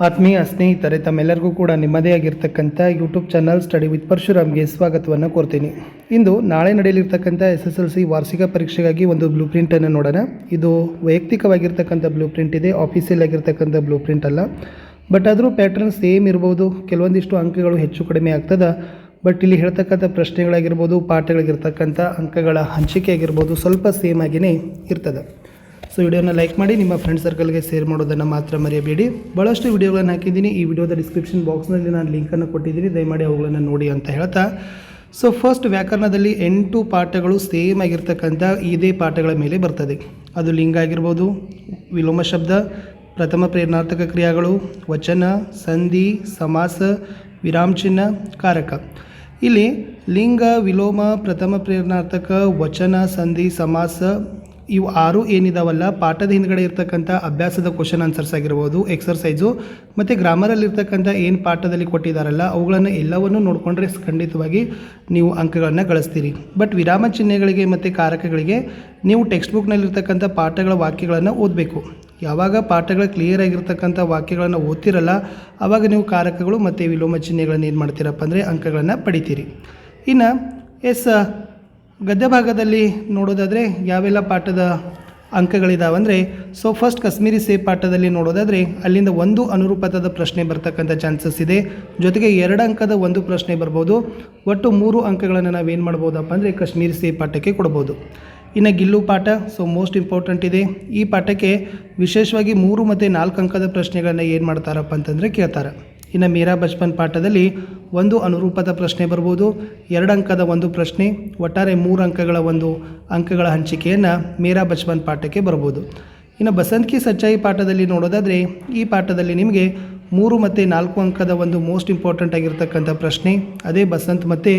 ಆತ್ಮೀಯ ಸ್ನೇಹಿತರೆ, ತಮ್ಮೆಲ್ಲರಿಗೂ ಕೂಡ ನಿಮ್ಮದೇ ಆಗಿರ್ತಕ್ಕಂಥ ಯೂಟ್ಯೂಬ್ ಚಾನಲ್ ಸ್ಟಡಿ ವಿತ್ ಪರಶುರಾಮ್ಗೆ ಸ್ವಾಗತವನ್ನು ಕೋರ್ತೀನಿ. ಇಂದು ನಾಳೆ ನಡೆಯಲಿರ್ತಕ್ಕಂಥ ಎಸ್ ಎಸ್ ಎಲ್ ಸಿ ವಾರ್ಷಿಕ ಪರೀಕ್ಷೆಗಾಗಿ ಒಂದು ಬ್ಲೂ ಪ್ರಿಂಟನ್ನು ನೋಡೋಣ. ಇದು ವೈಯಕ್ತಿಕವಾಗಿರ್ತಕ್ಕಂಥ ಬ್ಲೂ ಪ್ರಿಂಟ್ ಇದೆ ಆಫೀಸಿಯಲ್ ಆಗಿರ್ತಕ್ಕಂಥ ಬ್ಲೂ ಪ್ರಿಂಟ್ ಅಲ್ಲ. ಬಟ್ ಆದರೂ ಪ್ಯಾಟ್ರನ್ ಸೇಮ್ ಇರ್ಬೋದು, ಕೆಲವೊಂದಿಷ್ಟು ಅಂಕಗಳು ಹೆಚ್ಚು ಕಡಿಮೆ ಆಗ್ತದೆ. ಬಟ್ ಇಲ್ಲಿ ಹೇಳ್ತಕ್ಕಂಥ ಪ್ರಶ್ನೆಗಳಾಗಿರ್ಬೋದು, ಪಾಠಗಳಿಗಿರ್ತಕ್ಕಂಥ ಅಂಕಗಳ ಹಂಚಿಕೆ ಆಗಿರ್ಬೋದು ಸ್ವಲ್ಪ ಸೇಮ್ ಆಗಿಯೇ ಇರ್ತದೆ. ಸೊ ವಿಡಿಯೋನ ಲೈಕ್ ಮಾಡಿ ನಿಮ್ಮ ಫ್ರೆಂಡ್ ಸರ್ಕಲ್ಗೆ ಶೇರ್ ಮಾಡೋದನ್ನು ಮಾತ್ರ ಮರೆಯಬೇಡಿ. ಭಾಳಷ್ಟು ವಿಡಿಯೋಗಳನ್ನು ಹಾಕಿದ್ದೀನಿ. ಈ ವಿಡಿಯೋದ ಡಿಸ್ಕ್ರಿಪ್ಷನ್ ಬಾಕ್ಸ್ನಲ್ಲಿ ನಾನು ಲಿಂಕನ್ನು ಕೊಟ್ಟಿದ್ದೀನಿ. ದಯಮಾಡಿ ಅವುಗಳನ್ನು ನೋಡಿ ಅಂತ ಹೇಳ್ತಾ. ಸೊ ಫಸ್ಟ್ ವ್ಯಾಕರಣದಲ್ಲಿ ಎಂಟು ಪಾಠಗಳು ಸೇಮ್ ಆಗಿರ್ತಕ್ಕಂಥ ಇದೇ ಪಾಠಗಳ ಮೇಲೆ ಬರ್ತದೆ. ಅದು ಲಿಂಗ ಆಗಿರ್ಬೋದು, ವಿಲೋಮ ಶಬ್ದ, ಪ್ರಥಮ ಪ್ರೇರಣಾರ್ಥಕ ಕ್ರಿಯಾಗಳು, ವಚನ, ಸಂಧಿ, ಸಮಾಸ, ವಿರಾಮ ಚಿಹ್ನ ಕಾರಕ. ಇಲ್ಲಿ ಲಿಂಗ, ವಿಲೋಮ, ಪ್ರಥಮ ಪ್ರೇರಣಾರ್ಥಕ, ವಚನ, ಸಂಧಿ, ಸಮಾಸ ಇವು ಆರು ಏನಿದಾವಲ್ಲ, ಪಾಠದ ಹಿಂದ್ಗಡೆ ಇರ್ತಕ್ಕಂಥ ಅಭ್ಯಾಸದ ಕ್ವಶನ್ ಆನ್ಸರ್ಸ್ ಆಗಿರ್ಬೋದು ಎಕ್ಸರ್ಸೈಸು ಮತ್ತು ಗ್ರಾಮರಲ್ಲಿ ಇರ್ತಕ್ಕಂಥ ಏನು ಪಾಠದಲ್ಲಿ ಕೊಟ್ಟಿದ್ದಾರಲ್ಲ ಅವುಗಳನ್ನು ಎಲ್ಲವನ್ನು ನೋಡಿಕೊಂಡ್ರೆ ಖಂಡಿತವಾಗಿ ನೀವು ಅಂಕಗಳನ್ನು ಗಳಿಸ್ತೀರಿ. ಬಟ್ ವಿರಾಮ ಚಿಹ್ನೆಗಳಿಗೆ ಮತ್ತು ಕಾರಕಗಳಿಗೆ ನೀವು ಟೆಕ್ಸ್ಟ್ ಬುಕ್ನಲ್ಲಿರ್ತಕ್ಕಂಥ ಪಾಠಗಳ ವಾಕ್ಯಗಳನ್ನು ಓದಬೇಕು. ಯಾವಾಗ ಪಾಠಗಳು ಕ್ಲಿಯರ್ ಆಗಿರ್ತಕ್ಕಂಥ ವಾಕ್ಯಗಳನ್ನು ಓದ್ತಿರಲ್ಲ ಆವಾಗ ನೀವು ಕಾರಕಗಳು ಮತ್ತು ವಿಲೋಮ ಚಿಹ್ನೆಗಳನ್ನು ಏನು ಮಾಡ್ತೀರಪ್ಪ ಅಂದರೆ ಅಂಕಗಳನ್ನು ಪಡಿತೀರಿ. ಇನ್ನು ಎಸ್ ಗದ್ಯ ಭಾಗದಲ್ಲಿ ನೋಡೋದಾದರೆ ಯಾವೆಲ್ಲ ಪಾಠದ ಅಂಕಗಳಿದಾವೆ ಅಂದರೆ ಸೊ ಫಸ್ಟ್ ಕಾಶ್ಮೀರಿ ಸೇ ಪಾಠದಲ್ಲಿ ನೋಡೋದಾದರೆ, ಅಲ್ಲಿಂದ ಒಂದು ಅನುರೂಪತದ ಪ್ರಶ್ನೆ ಬರ್ತಕ್ಕಂಥ ಚಾನ್ಸಸ್ ಇದೆ. ಜೊತೆಗೆ ಎರಡು ಅಂಕದ ಒಂದು ಪ್ರಶ್ನೆ ಬರ್ಬೋದು. ಒಟ್ಟು ಮೂರು ಅಂಕಗಳನ್ನು ನಾವೇನು ಮಾಡ್ಬೋದಪ್ಪ ಅಂದರೆ ಕಾಶ್ಮೀರಿ ಸೇ ಪಾಠಕ್ಕೆ ಕೊಡ್ಬೋದು. ಇನ್ನು ಗಿಲ್ಲು ಪಾಠ ಸೊ ಮೋಸ್ಟ್ ಇಂಪಾರ್ಟೆಂಟ್ ಇದೆ. ಈ ಪಾಠಕ್ಕೆ ವಿಶೇಷವಾಗಿ ಮೂರು ಮತ್ತು ನಾಲ್ಕು ಅಂಕದ ಪ್ರಶ್ನೆಗಳನ್ನು ಏನು ಮಾಡ್ತಾರಪ್ಪ ಅಂತಂದರೆ ಕೇಳ್ತಾರೆ. ಇನ್ನು ಮೀರಾ ಬಚ್ಪನ್ ಪಾಠದಲ್ಲಿ ಒಂದು ಅನುರೂಪದ ಪ್ರಶ್ನೆ ಬರ್ಬೋದು. ಎರಡು ಅಂಕದ ಒಂದು ಪ್ರಶ್ನೆ, ಒಟ್ಟಾರೆ ಮೂರು ಅಂಕಗಳ ಒಂದು ಅಂಕಗಳ ಹಂಚಿಕೆಯನ್ನು ಮೀರಾ ಬಚ್ಪನ್ ಪಾಠಕ್ಕೆ ಬರ್ಬೋದು. ಇನ್ನು ಬಸಂತ್ ಕಿ ಸಚ್ಚಾಯಿ ಪಾಠದಲ್ಲಿ ನೋಡೋದಾದರೆ, ಈ ಪಾಠದಲ್ಲಿ ನಿಮಗೆ ಮೂರು ಮತ್ತು ನಾಲ್ಕು ಅಂಕದ ಒಂದು ಮೋಸ್ಟ್ ಇಂಪಾರ್ಟೆಂಟ್ ಆಗಿರ್ತಕ್ಕಂಥ ಪ್ರಶ್ನೆ, ಅದೇ ಬಸಂತ್ ಮತ್ತು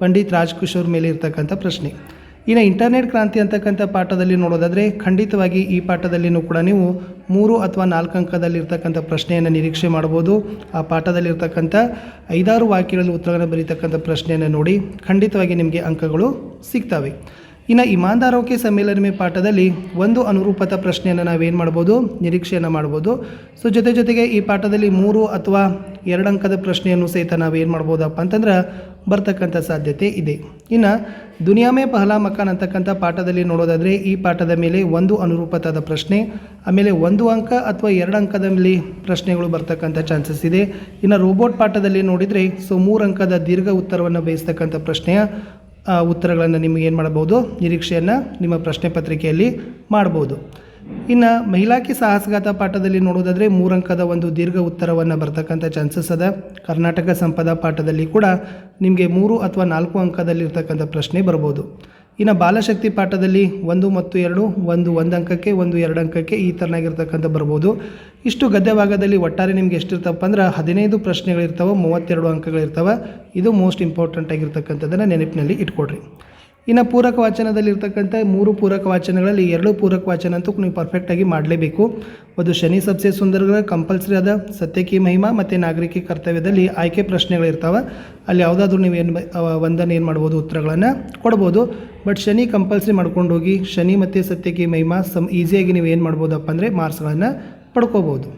ಪಂಡಿತ್ ರಾಜ್ಕಿಶೋರ್ ಮೇಲೆ ಇರ್ತಕ್ಕಂಥ ಪ್ರಶ್ನೆ. ಇನ್ನು ಇಂಟರ್ನೆಟ್ ಕ್ರಾಂತಿ ಅಂತಕ್ಕಂಥ ಪಾಠದಲ್ಲಿ ನೋಡೋದಾದರೆ ಖಂಡಿತವಾಗಿ ಈ ಪಾಠದಲ್ಲಿಯೂ ಕೂಡ ನೀವು ಮೂರು ಅಥವಾ ನಾಲ್ಕು ಅಂಕದಲ್ಲಿರ್ತಕ್ಕಂಥ ಪ್ರಶ್ನೆಯನ್ನು ನಿರೀಕ್ಷೆ ಮಾಡ್ಬೋದು. ಆ ಪಾಠದಲ್ಲಿರ್ತಕ್ಕಂಥ ಐದಾರು ವಾಕ್ಯಗಳಲ್ಲಿ ಉತ್ತರಗಳನ್ನು ಬರೀತಕ್ಕಂಥ ಪ್ರಶ್ನೆಯನ್ನು ನೋಡಿ ಖಂಡಿತವಾಗಿ ನಿಮಗೆ ಅಂಕಗಳು ಸಿಗ್ತವೆ. ಇನ್ನು ಇಮಾನ್ದಾರೋಕೆ ಸಮ್ಮೇಳನಮೆ ಪಾಠದಲ್ಲಿ ಒಂದು ಅನುರೂಪದ ಪ್ರಶ್ನೆಯನ್ನು ನಾವೇನು ಮಾಡ್ಬೋದು? ನಿರೀಕ್ಷೆಯನ್ನು ಮಾಡ್ಬೋದು. ಸೊ ಜೊತೆ ಜೊತೆಗೆ ಈ ಪಾಠದಲ್ಲಿ ಮೂರು ಅಥವಾ ಎರಡು ಅಂಕದ ಪ್ರಶ್ನೆಯನ್ನು ಸಹಿತ ನಾವೇನು ಮಾಡ್ಬೋದಪ್ಪ ಅಂತಂದ್ರೆ ಬರ್ತಕ್ಕಂಥ ಸಾಧ್ಯತೆ ಇದೆ. ಇನ್ನು ದುನಿಯಾಮೆ ಪಹಲಾ ಮಕಾನ್ ಅಂತಕ್ಕಂಥ ಪಾಠದಲ್ಲಿ ನೋಡೋದಾದರೆ ಈ ಪಾಠದ ಮೇಲೆ ಒಂದು ಅನುರೂಪತಾದ ಪ್ರಶ್ನೆ, ಆಮೇಲೆ ಒಂದು ಅಂಕ ಅಥವಾ ಎರಡು ಅಂಕದಲ್ಲಿ ಪ್ರಶ್ನೆಗಳು ಬರ್ತಕ್ಕಂಥ ಚಾನ್ಸಸ್ ಇದೆ. ಇನ್ನು ರೋಬೋಟ್ ಪಾಠದಲ್ಲಿ ನೋಡಿದರೆ, ಸೊ ಮೂರು ಅಂಕದ ದೀರ್ಘ ಉತ್ತರವನ್ನು ಬಯಸ್ತಕ್ಕಂಥ ಪ್ರಶ್ನೆಯ ಉತ್ತರಗಳನ್ನು ನಿಮಗೆ ಏನು ಮಾಡ್ಬೋದು ನಿರೀಕ್ಷೆಯನ್ನು ನಿಮ್ಮ ಪ್ರಶ್ನೆ ಪತ್ರಿಕೆಯಲ್ಲಿ ಮಾಡ್ಬೋದು ಇನ್ನು ಮಹಿಳಾಕಿ ಸಾಹಸಗಾತ ಪಾಠದಲ್ಲಿ ನೋಡೋದಾದರೆ ಮೂರಂಕದ ಒಂದು ದೀರ್ಘ ಉತ್ತರವನ್ನು ಬರ್ತಕ್ಕಂಥ ಚಾನ್ಸಸ್ ಅದ. ಕರ್ನಾಟಕ ಸಂಪದ ಪಾಠದಲ್ಲಿ ಕೂಡ ನಿಮಗೆ ಮೂರು ಅಥವಾ ನಾಲ್ಕು ಅಂಕದಲ್ಲಿರ್ತಕ್ಕಂಥ ಪ್ರಶ್ನೆ ಬರ್ಬೋದು. ಇನ್ನು ಬಾಲಶಕ್ತಿ ಪಾಠದಲ್ಲಿ ಒಂದು ಮತ್ತು ಎರಡು, ಒಂದು ಒಂದು ಅಂಕಕ್ಕೆ ಒಂದು ಎರಡು ಅಂಕಕ್ಕೆ ಈ ಥರನಾಗಿರ್ತಕ್ಕಂಥ ಬರ್ಬೋದು. ಇಷ್ಟು ಗದ್ಯ ಭಾಗದಲ್ಲಿ ಒಟ್ಟಾರೆ ನಿಮ್ಗೆ ಎಷ್ಟಿರ್ತಪ್ಪ ಅಂದ್ರೆ ಹದಿನೈದು ಪ್ರಶ್ನೆಗಳಿರ್ತಾವೆ, ಮೂವತ್ತೆರಡು ಅಂಕಗಳಿರ್ತವೆ. ಇದು ಮೋಸ್ಟ್ ಇಂಪಾರ್ಟೆಂಟ್ ಆಗಿರ್ತಕ್ಕಂಥದ್ದನ್ನು ನೆನಪಿನಲ್ಲಿ ಇಟ್ಕೊಡ್ರಿ ಇನ್ನು ಪೂರಕ ವಾಚನದಲ್ಲಿರ್ತಕ್ಕಂಥ ಮೂರು ಪೂರಕ ವಾಚನಗಳಲ್ಲಿ ಎರಡು ಪೂರಕ ವಾಚನ ಅಂತೂ ನೀವು ಪರ್ಫೆಕ್ಟಾಗಿ ಮಾಡಲೇಬೇಕು. ಒಂದು ಶನಿ ಸಬ್ಸೆ ಸುಂದರಗಳ ಕಂಪಲ್ಸರಿ ಆದ ಸತ್ಯಕಿ ಮಹಿಮಾ ಮತ್ತು ನಾಗರಿಕಿ ಕರ್ತವ್ಯದಲ್ಲಿ ಆಯ್ಕೆ ಪ್ರಶ್ನೆಗಳಿರ್ತಾವೆ ಅಲ್ಲಿ ಯಾವುದಾದ್ರೂ ನೀವು ಏನು ಒಂದನ್ನು ಏನು ಮಾಡ್ಬೋದು, ಉತ್ತರಗಳನ್ನು ಕೊಡ್ಬೋದು. ಬಟ್ ಶನಿ ಕಂಪಲ್ಸರಿ ಮಾಡ್ಕೊಂಡು ಹೋಗಿ ಶನಿ ಮತ್ತು ಸತ್ಯಕ್ಕೆ ಮಹಿಮಾ ಸಮ್ ಈಸಿಯಾಗಿ ನೀವು ಏನು ಮಾಡ್ಬೋದಪ್ಪ ಅಂದರೆ ಮಾರ್ಕ್ಸ್ಗಳನ್ನು ಪಡ್ಕೋಬೋದು.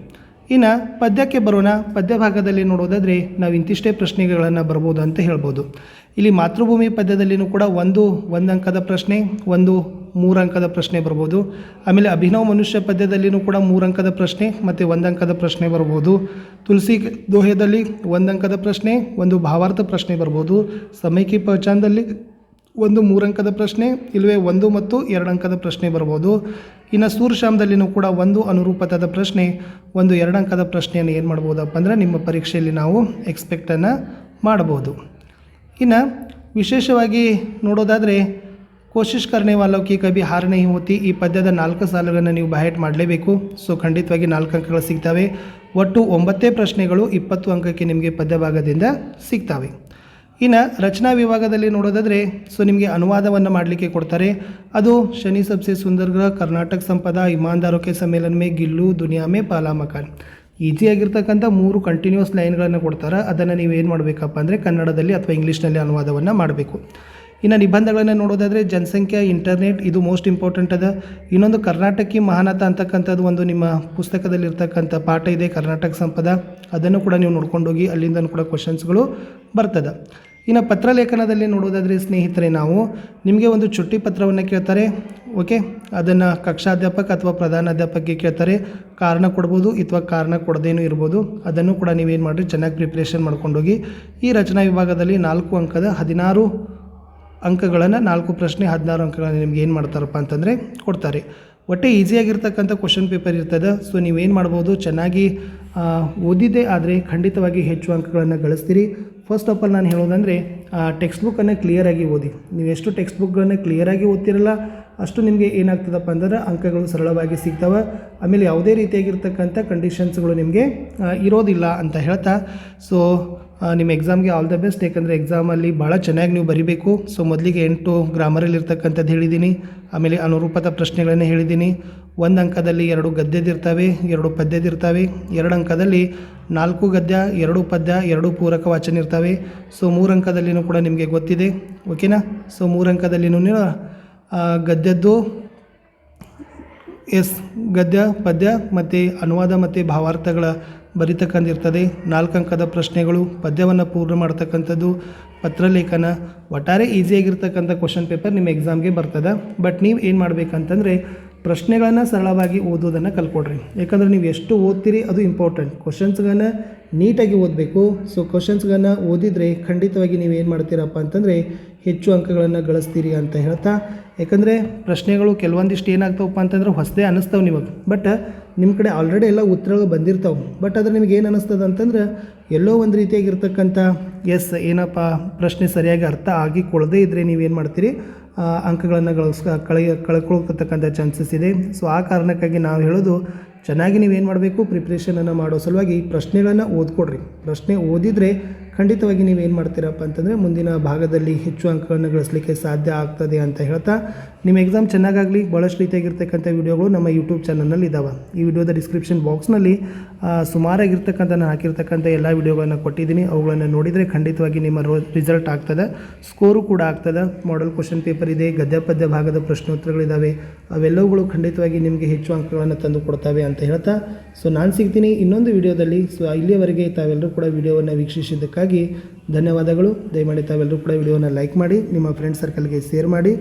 ಇನ್ನು ಪದ್ಯಕ್ಕೆ ಬರೋಣ. ಪದ್ಯ ಭಾಗದಲ್ಲಿ ನೋಡೋದಾದರೆ ನಾವು ಇಂತಿಷ್ಟೇ ಪ್ರಶ್ನೆಗಳನ್ನು ಬರ್ಬೋದು ಅಂತ ಹೇಳ್ಬೋದು. ಇಲ್ಲಿ ಮಾತೃಭೂಮಿ ಪದ್ಯದಲ್ಲಿನೂ ಕೂಡ ಒಂದು ಒಂದು ಅಂಕದ ಪ್ರಶ್ನೆ, ಒಂದು, ಮೂರು ಅಂಕದ ಪ್ರಶ್ನೆ ಬರ್ಬೋದು. ಆಮೇಲೆ ಅಭಿನವ ಮನುಷ್ಯ ಪದ್ಯದಲ್ಲಿನೂ ಕೂಡ ಮೂರು ಅಂಕದ ಪ್ರಶ್ನೆ ಮತ್ತು ಒಂದು ಅಂಕದ ಪ್ರಶ್ನೆ ಬರ್ಬೋದು. ತುಳಸಿ ದೋಹೆಯಲ್ಲಿ ಒಂದು ಅಂಕದ ಪ್ರಶ್ನೆ, ಒಂದು ಭಾವಾರ್ಥ ಪ್ರಶ್ನೆ ಬರ್ಬೋದು. ಸಮೈಕಿ ಪಹಚಾನದಲ್ಲಿ ಒಂದು ಮೂರಂಕದ ಪ್ರಶ್ನೆ ಇಲ್ಲವೇ ಒಂದು ಮತ್ತು ಎರಡು ಅಂಕದ ಪ್ರಶ್ನೆ ಬರ್ಬೋದು. ಇನ್ನು ಸೂರ್ಶಾಮದಲ್ಲಿನೂ ಕೂಡ ಒಂದು ಅನುರೂಪತದ ಪ್ರಶ್ನೆ, ಒಂದು ಎರಡು ಅಂಕದ ಪ್ರಶ್ನೆಯನ್ನು ಏನು ಮಾಡ್ಬೋದಪ್ಪ ಅಂದರೆ ನಿಮ್ಮ ಪರೀಕ್ಷೆಯಲ್ಲಿ ನಾವು ಎಕ್ಸ್ಪೆಕ್ಟನ್ನು ಮಾಡ್ಬೋದು. ಇನ್ನು ವಿಶೇಷವಾಗಿ ನೋಡೋದಾದರೆ ಕೋಶಿಶ್ ಕರ್ನೆ ವಾಲೌಕಿ ಕಬಿ ಹಾರನೇ ಹಿಮೋತಿ ಈ ಪದ್ಯದ ನಾಲ್ಕು ಸಾಲುಗಳನ್ನು ನೀವು ಬಹೇಟ್ ಮಾಡಲೇಬೇಕು. ಸೊ ಖಂಡಿತವಾಗಿ ನಾಲ್ಕು ಅಂಕಗಳು ಸಿಗ್ತವೆ. ಒಟ್ಟು ಒಂಬತ್ತೇ ಪ್ರಶ್ನೆಗಳು ಇಪ್ಪತ್ತು ಅಂಕಕ್ಕೆ ನಿಮಗೆ ಪದ್ಯ ಭಾಗದಿಂದ ಸಿಗ್ತವೆ. ಇನ್ನು ರಚನಾ ವಿಭಾಗದಲ್ಲಿ ನೋಡೋದಾದರೆ ಸೊ ನಿಮಗೆ ಅನುವಾದವನ್ನು ಮಾಡಲಿಕ್ಕೆ ಕೊಡ್ತಾರೆ. ಅದು ಶನಿ ಸಬ್ಸೆ ಸುಂದರ್ಗ್ರಹ ಕರ್ನಾಟಕ ಸಂಪದ ಇಮಾನ್ದಾರೋಕೆ ಸಮ್ಮೇಳನ ಮೇ ಗಿಲ್ಲು, ದುನಿಯಾ ಮೇ, ಪಾಲಾ ಮಕಾನ್. ಈಸಿಯಾಗಿರ್ತಕ್ಕಂಥ ಮೂರು ಕಂಟಿನ್ಯೂಸ್ ಲೈನ್ಗಳನ್ನು ಕೊಡ್ತಾರೆ. ಅದನ್ನು ನೀವು ಏನು ಮಾಡಬೇಕಪ್ಪ ಅಂದರೆ ಕನ್ನಡದಲ್ಲಿ ಅಥವಾ ಇಂಗ್ಲೀಷ್ನಲ್ಲಿ ಅನುವಾದವನ್ನು ಮಾಡಬೇಕು. ಇನ್ನು ನಿಬಂಧಗಳನ್ನು ನೋಡೋದಾದರೆ ಜನಸಂಖ್ಯೆ ಇಂಟರ್ನೆಟ್ ಇದು ಮೋಸ್ಟ್ ಇಂಪಾರ್ಟೆಂಟ್ ಅದ. ಇನ್ನೊಂದು ಕರ್ನಾಟಕಿ ಮಹಾನತ ಅಂತಕ್ಕಂಥದ್ದು ಒಂದು ನಿಮ್ಮ ಪುಸ್ತಕದಲ್ಲಿ ಇರ್ತಕ್ಕಂಥ ಪಾಠ ಇದೆ, ಕರ್ನಾಟಕ ಸಂಪದ. ಅದನ್ನು ಕೂಡ ನೀವು ನೋಡ್ಕೊಂಡೋಗಿ ಅಲ್ಲಿಂದ ಕೂಡ ಕ್ವಶನ್ಸ್ಗಳು ಬರ್ತದೆ. ಇನ್ನು ಪತ್ರಲೇಖನದಲ್ಲಿ ನೋಡೋದಾದರೆ ಸ್ನೇಹಿತರೆ ನಾವು ನಿಮಗೆ ಒಂದು ಚುಟ್ಟಿ ಪತ್ರವನ್ನು ಕೇಳ್ತಾರೆ, ಓಕೆ? ಅದನ್ನು ಕಕ್ಷಾಧ್ಯಾಪಕ ಅಥವಾ ಪ್ರಧಾನಾಧ್ಯಾಪಕಗೆ ಕೇಳ್ತಾರೆ. ಕಾರಣ ಕೊಡ್ಬೋದು ಅಥವಾ ಕಾರಣ ಕೊಡದೇನೂ ಇರ್ಬೋದು. ಅದನ್ನು ಕೂಡ ನೀವೇನು ಮಾಡಿರಿ, ಚೆನ್ನಾಗಿ ಪ್ರಿಪ್ರೇಷನ್ ಮಾಡ್ಕೊಂಡೋಗಿ ಈ ರಚನಾ ವಿಭಾಗದಲ್ಲಿ ನಾಲ್ಕು ಅಂಕದ ಹದಿನಾರು ಅಂಕಗಳನ್ನು, ನಾಲ್ಕು ಪ್ರಶ್ನೆ ಹದಿನಾರು ಅಂಕಗಳನ್ನು ನಿಮ್ಗೆ ಏನು ಮಾಡ್ತಾರಪ್ಪ ಅಂತಂದರೆ ಕೊಡ್ತಾರೆ. ಒಟ್ಟೆ ಈಸಿಯಾಗಿರ್ತಕ್ಕಂಥ ಕ್ವಶನ್ ಪೇಪರ್ ಇರ್ತದೆ. ಸೊ ನೀವೇನು ಮಾಡ್ಬೋದು, ಚೆನ್ನಾಗಿ ಓದಿದೆ ಆದರೆ ಖಂಡಿತವಾಗಿ ಹೆಚ್ಚು ಅಂಕಗಳನ್ನು ಗಳಿಸ್ತೀರಿ. ಫಸ್ಟ್ ಆಫ್ ಆಲ್ ನಾನು ಹೇಳೋದಂದರೆ ಟೆಕ್ಸ್ಟ್ ಬುಕ್ಕನ್ನು ಕ್ಲಿಯರಾಗಿ ಓದಿ. ನೀವು ಎಷ್ಟು ಟೆಕ್ಸ್ಟ್ ಬುಕ್ಗಳನ್ನು ಕ್ಲಿಯರಾಗಿ ಓದ್ತಿರಲ್ಲ, ಅಷ್ಟು ನಿಮಗೆ ಏನಾಗ್ತದಪ್ಪ ಅಂತಂದ್ರೆ ಅಂಕಗಳು ಸರಳವಾಗಿ ಸಿಗ್ತವೆ. ಆಮೇಲೆ ಯಾವುದೇ ರೀತಿಯಾಗಿರ್ತಕ್ಕಂಥ ಕಂಡೀಷನ್ಸ್ಗಳು ನಿಮಗೆ ಇರೋದಿಲ್ಲ ಅಂತ ಹೇಳ್ತಾ. ಸೊ ನಿಮ್ಮ ಎಕ್ಸಾಮ್ಗೆ ಆಲ್ ದ ಬೆಸ್ಟ್ ಯಾಕಂದರೆ ಎಕ್ಸಾಮಲ್ಲಿ ಭಾಳ ಚೆನ್ನಾಗಿ ನೀವು ಬರಿಬೇಕು. ಸೊ ಮೊದಲಿಗೆ ಎಂಟು ಗ್ರಾಮರಲ್ಲಿ ಇರ್ತಕ್ಕಂಥದ್ದು ಹೇಳಿದ್ದೀನಿ ಆಮೇಲೆ ಅನುರೂಪದ ಪ್ರಶ್ನೆಗಳನ್ನು ಹೇಳಿದ್ದೀನಿ ಒಂದು ಅಂಕದಲ್ಲಿ ಎರಡು ಗದ್ಯದಿರ್ತವೆ ಎರಡು ಪದ್ಯದಿರ್ತವೆ ಎರಡು ಅಂಕದಲ್ಲಿ ನಾಲ್ಕು ಗದ್ಯ, ಎರಡು ಪದ್ಯ, ಎರಡು ಪೂರಕ ವಾಚನ ಇರ್ತವೆ. ಸೊ ಮೂರು ಅಂಕದಲ್ಲಿನೂ ಕೂಡ ನಿಮಗೆ ಗೊತ್ತಿದೆ. ಓಕೆನಾ ಸೊ ಮೂರು ಅಂಕದಲ್ಲಿನೂ ಗದ್ಯದ್ದು ಎಸ್, ಗದ್ಯ, ಪದ್ಯ ಮತ್ತು ಅನುವಾದ ಮತ್ತು ಭಾವಾರ್ಥಗಳ ಬರಿತಕ್ಕಂದಿರ್ತದೆ ನಾಲ್ಕು ಅಂಕದ ಪ್ರಶ್ನೆಗಳು ಪದ್ಯವನ್ನು ಪೂರ್ಣ ಮಾಡ್ತಕ್ಕಂಥದ್ದು. ಪತ್ರಲೇಖನ ಒಟ್ಟಾರೆ ಈಸಿಯಾಗಿರ್ತಕ್ಕಂಥ ಕ್ವಶನ್ ಪೇಪರ್ ನಿಮ್ಮ ಎಕ್ಸಾಮ್ಗೆ ಬರ್ತದೆ. ಬಟ್ ನೀವು ಏನು ಮಾಡಬೇಕಂತಂದರೆ ಪ್ರಶ್ನೆಗಳನ್ನು ಸರಳವಾಗಿ ಓದೋದನ್ನು ಕಲ್ಕೊಡ್ರಿ ಯಾಕಂದರೆ ನೀವು ಎಷ್ಟು ಓದ್ತೀರಿ ಅದು ಇಂಪಾರ್ಟೆಂಟ್ ಕ್ವಶನ್ಸ್ಗಳನ್ನು ನೀಟಾಗಿ ಓದಬೇಕು. ಸೊ ಕ್ವಶನ್ಸ್ಗಳನ್ನು ಓದಿದರೆ ಖಂಡಿತವಾಗಿ ನೀವು ಏನು ಮಾಡ್ತೀರಪ್ಪ ಅಂತಂದರೆ ಹೆಚ್ಚು ಅಂಕಗಳನ್ನು ಗಳಿಸ್ತೀರಿ ಅಂತ ಹೇಳ್ತಾ. ಯಾಕಂದರೆ ಪ್ರಶ್ನೆಗಳು ಕೆಲವೊಂದಿಷ್ಟು ಏನಾಗ್ತವಪ್ಪ ಅಂತಂದ್ರೆ ಹೊಸದೇ ಅನ್ನಿಸ್ತಾವೆ ನಿಮಗೆ. ಬಟ್ ನಿಮ್ಮ ಕಡೆ ಆಲ್ರೆಡಿ ಎಲ್ಲ ಉತ್ತರಗಳು ಬಂದಿರ್ತಾವೆ. ಬಟ್ ಅದ್ರ ನಿಮ್ಗೆ ಏನು ಅನ್ನಿಸ್ತದೆ ಅಂತಂದ್ರೆ, ಎಲ್ಲೋ ಒಂದು ರೀತಿಯಾಗಿರ್ತಕ್ಕಂಥ ಎಸ್ ಏನಪ್ಪ, ಪ್ರಶ್ನೆ ಸರಿಯಾಗಿ ಅರ್ಥ ಆಗಿ ಕೊಳದೇ ಇದ್ದರೆ ನೀವೇನು ಮಾಡ್ತೀರಿ? ಅಂಕಗಳನ್ನು ಗಳಿಸ್ ಕಳೆ, ಕಳ್ಕೊಳ್ತಕ್ಕಂಥ ಚಾನ್ಸಸ್ ಇದೆ. ಸೊ ಆ ಕಾರಣಕ್ಕಾಗಿ ನಾವು ಹೇಳೋದು, ಚೆನ್ನಾಗಿ ನೀವೇನು ಮಾಡಬೇಕು ಪ್ರಿಪ್ರೇಷನನ್ನು ಮಾಡೋ ಸಲುವಾಗಿ ಪ್ರಶ್ನೆಗಳನ್ನು ಓದ್ಕೊಡ್ರಿ. ಪ್ರಶ್ನೆ ಓದಿದರೆ ಖಂಡಿತವಾಗಿ ನೀವು ಏನು ಮಾಡ್ತೀರಪ್ಪ ಅಂತಂದರೆ ಮುಂದಿನ ಭಾಗದಲ್ಲಿ ಹೆಚ್ಚು ಅಂಕಗಳನ್ನು ಗಳಿಸಲಿಕ್ಕೆ ಸಾಧ್ಯ ಆಗ್ತದೆ ಅಂತ ಹೇಳ್ತಾ ನಿಮ್ಮ ಎಕ್ಸಾಮ್ ಚೆನ್ನಾಗಾಗಲಿ ಭಾಳಷ್ಟು ರೀತಿಯಾಗಿರ್ತಕ್ಕಂಥ ವಿಡಿಯೋಗಳು ನಮ್ಮ ಯೂಟ್ಯೂಬ್ ಚಾನಲ್ನಲ್ಲಿ ಇದ್ದಾವೆ ಈ ವಿಡಿಯೋದ ಡಿಸ್ಕ್ರಿಪ್ಷನ್ ಬಾಕ್ಸ್ನಲ್ಲಿ ಸುಮಾರಾಗಿರ್ತಕ್ಕಂಥ ನಾನು ಹಾಕಿರ್ತಕ್ಕಂಥ ಎಲ್ಲ ವಿಡಿಯೋಗಳನ್ನು ಕೊಟ್ಟಿದ್ದೀನಿ. ಅವುಗಳನ್ನು ನೋಡಿದರೆ ಖಂಡಿತವಾಗಿ ನಿಮ್ಮ ರೋ ರಿಸಲ್ಟ್ ಆಗ್ತದೆ. ಸ್ಕೋರು ಕೂಡ ಆಗ್ತದೆ. ಮಾಡಲ್ ಕ್ವಶನ್ ಪೇಪರ್ ಇದೆ, ಗದ್ಯ ಪದ್ಯ ಭಾಗದ ಪ್ರಶ್ನೋತ್ತರಗಳಿದ್ದಾವೆ ಅವೆಲ್ಲವುಗಳು ಖಂಡಿತವಾಗಿ ನಿಮಗೆ ಹೆಚ್ಚು ಅಂಕಗಳನ್ನು ತಂದು ಕೊಡ್ತವೆ ಅಂತ ಹೇಳ್ತಾ. ಸೊ ನಾನು ಸಿಗ್ತೀನಿ ಇನ್ನೊಂದು ವಿಡಿಯೋದಲ್ಲಿ. ಸೊ ಇಲ್ಲಿಯವರೆಗೆ ತಾವೆಲ್ಲರೂ ಕೂಡ ವಿಡಿಯೋವನ್ನು ವೀಕ್ಷಿಸಿದ್ದಕ್ಕಾಗಿ ಧನ್ಯವಾದಗಳು. ದಯಮಾಡಿ ತಾವೆಲ್ಲರೂ ಕೂಡ ವಿಡಿಯೋನ ಲೈಕ್ ಮಾಡಿ, ನಿಮ್ಮ ಫ್ರೆಂಡ್ ಸರ್ಕಲ್ಗೆ ಶೇರ್ ಮಾಡಿ,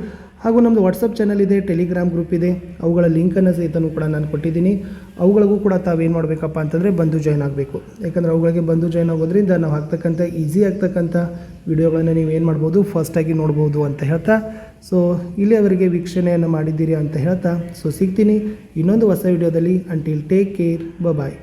ಹಾಗೂ ನಮ್ಮದು ವಾಟ್ಸಪ್ ಚಾನಲ್ ಇದೆ ಟೆಲಿಗ್ರಾಮ್ ಗ್ರೂಪ್ ಇದೆ. ಅವುಗಳ ಲಿಂಕನ್ನು ಸಹಿತನೂ ಕೂಡ ನಾನು ಕೊಟ್ಟಿದ್ದೀನಿ. ಅವುಗಳಿಗೂ ಕೂಡ ತಾವೇನು ಮಾಡಬೇಕಪ್ಪ ಅಂತಂದರೆ ಬಂದು ಜಾಯ್ನ್ ಆಗಬೇಕು. ಯಾಕಂದರೆ ಅವುಗಳಿಗೆ ಬಂದು ಜಾಯ್ನ್ ಆಗೋದ್ರಿಂದ ನಾವು ಹಾಕ್ತಕ್ಕಂಥ ಈಸಿ ಆಗ್ತಕ್ಕಂಥ ವಿಡಿಯೋಗಳನ್ನು ನೀವು ಏನು ಮಾಡ್ಬೋದು ಫಸ್ಟಾಗಿ ನೋಡ್ಬೋದು ಅಂತ ಹೇಳ್ತಾ. ಸೊ ಇಲ್ಲಿಯವರೆಗೆ ವೀಕ್ಷಣೆಯನ್ನು ಮಾಡಿದ್ದೀರಿ ಅಂತ ಹೇಳ್ತಾ. ಸೊ ಸಿಗ್ತೀನಿ ಇನ್ನೊಂದು ಹೊಸ ವಿಡಿಯೋದಲ್ಲಿ. Until take care bye